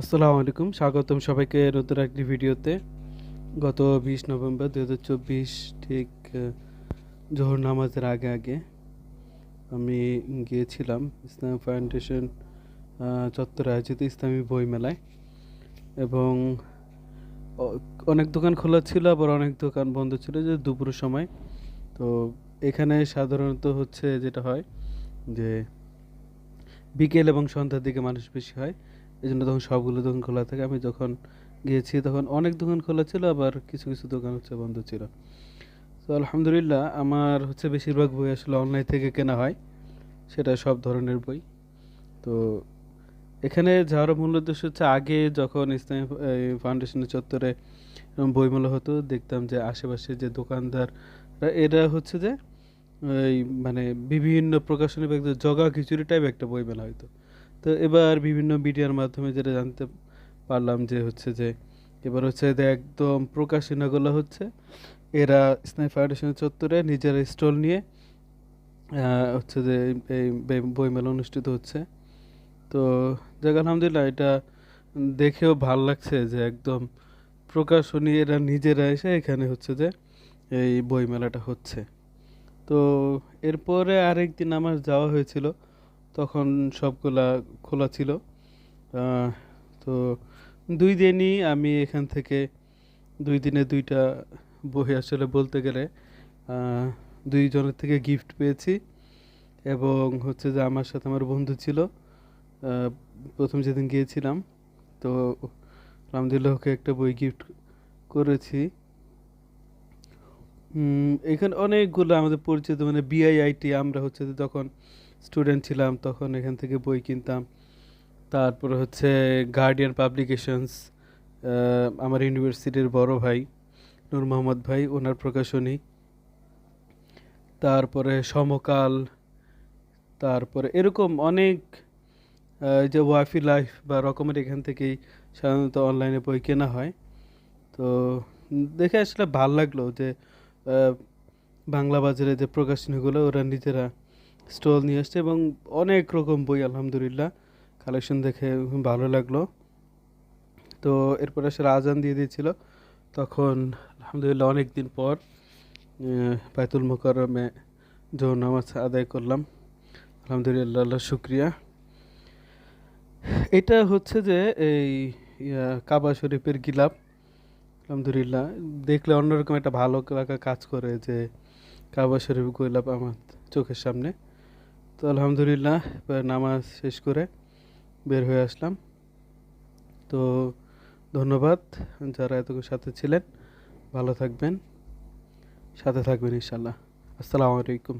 আসসালামু আলাইকুম। স্বাগতম সবাইকে নতুন একটি ভিডিওতে। গত বিশ নভেম্বর দু হাজার চব্বিশ ঠিক জোহর নামাজের আগে আগে আমি গিয়েছিলাম ইসলাম ফাউন্ডেশন চত্বরে আয়োজিত ইসলামী বইমেলায় এবং অনেক দোকান খোলা ছিল, আবার অনেক দোকান বন্ধ ছিল যে দুপুরের সময়। তো এখানে সাধারণত হচ্ছে যেটা হয় যে বিকেল এবং সন্ধ্যার দিকে মানুষ বেশি হয়। এই জন্য তখন সবগুলো দোকান খোলা থাকে। আমি যখন গিয়েছি তখন অনেক দোকান খোলা ছিল, আবার কিছু কিছু দোকান হচ্ছে বন্ধ ছিল। তো আলহামদুলিল্লাহ আমার হচ্ছে বেশিরভাগ বই আসলে অনলাইন থেকে কেনা হয়। সেটা সব ধরনের বই। তো এখানে যাওয়ার মূল উদ্দেশ্য হচ্ছে আগে যখন ইসলামী ফাউন্ডেশনের চত্বরে বইমেলা হতো, দেখতাম যে আশেপাশে যে দোকানদার এরা হচ্ছে যে ওই মানে বিভিন্ন প্রকাশনী জগা খিচুড়ি টাইপ একটা বইমেলা হয়তো তো এবার বিভিন্ন মিডিয়ার মাধ্যমে যেটা জানতে পারলাম যে হচ্ছে যে, এবার হচ্ছে একদম প্রকাশনাগুলো হচ্ছে। এরা ইসলামী ফাউন্ডেশনের চত্বরে নিজেরা স্টল নিয়ে হচ্ছে যে এই বইমেলা অনুষ্ঠিত হচ্ছে। তো যাক, আলহামদুলিল্লাহ এটা দেখেও ভালো লাগছে যে একদম প্রকাশনী এরা নিজেরা এসে এখানে হচ্ছে যে এই বইমেলাটা হচ্ছে। তো এরপরে আরেকদিন আমার যাওয়া হয়েছিল তখন সবগুলা খোলা ছিল। তো দুই দিনই আমি এখান থেকে দুই দিনে দুইটা বই আসলে বলতে গেলে দুইজনের থেকে গিফট পেয়েছি এবং হচ্ছে যে আমার সাথে আমার বন্ধু ছিল প্রথম যেদিন গিয়েছিলাম, তো আলহামদুলিল্লাহ একটা বই গিফট করেছি। এখানে অনেকগুলো আমাদের পরিচিত মানে বিআইআইটি আমরা হচ্ছে তখন স্টুডেন্ট ছিলাম, তখন এখান থেকে বই কিনতাম। তারপরে হচ্ছে গার্ডিয়ান পাবলিকেশনস আমার ইউনিভার্সিটির বড় ভাই, নূর মোহাম্মদ ভাই, ওনার প্রকাশনী। তারপরে সমকাল, তারপরে এরকম অনেক যে ওয়াইফি লাইফ বা রকমের এখান থেকেই সাধারণত অনলাইনে বই কেনা হয়। তো দেখে আসলে ভালো লাগল যে বাংলা বাজারে যে প্রকাশনীগুলো, ওরা নিজেরা স্টল নিয়ে আসছে এবং অনেক রকম বই আলহামদুলিল্লাহ। কালেকশন দেখে ভালো লাগল। তো এরপর আসলে আজান দিয়ে দিয়েছিল। তখন আলহামদুলিল্লাহ অনেক দিন পর আহ, বাইতুল মোকারমে জোর নামাজ আদায় করলাম আলহামদুলিল্লাহ আল্লাহ শুক্রিয়া। এটা হচ্ছে যে এই কাবা শরীফের গিলাপ। আলহামদুলিল্লাহ দেখলে অন্যরকম একটা ভালো লাগা কাজ করে যে কাবা শরীফ গোলাপ আমার চোখের সামনে। তো আলহামদুলিল্লাহ, এবার নামাজ শেষ করে বের হয়ে আসলাম। তো ধন্যবাদ যারা এতক্ষণ সাথে ছিলেন। ভালো থাকবেন, সাথে থাকবেন ইনশাল্লাহ আসসালামু আলাইকুম।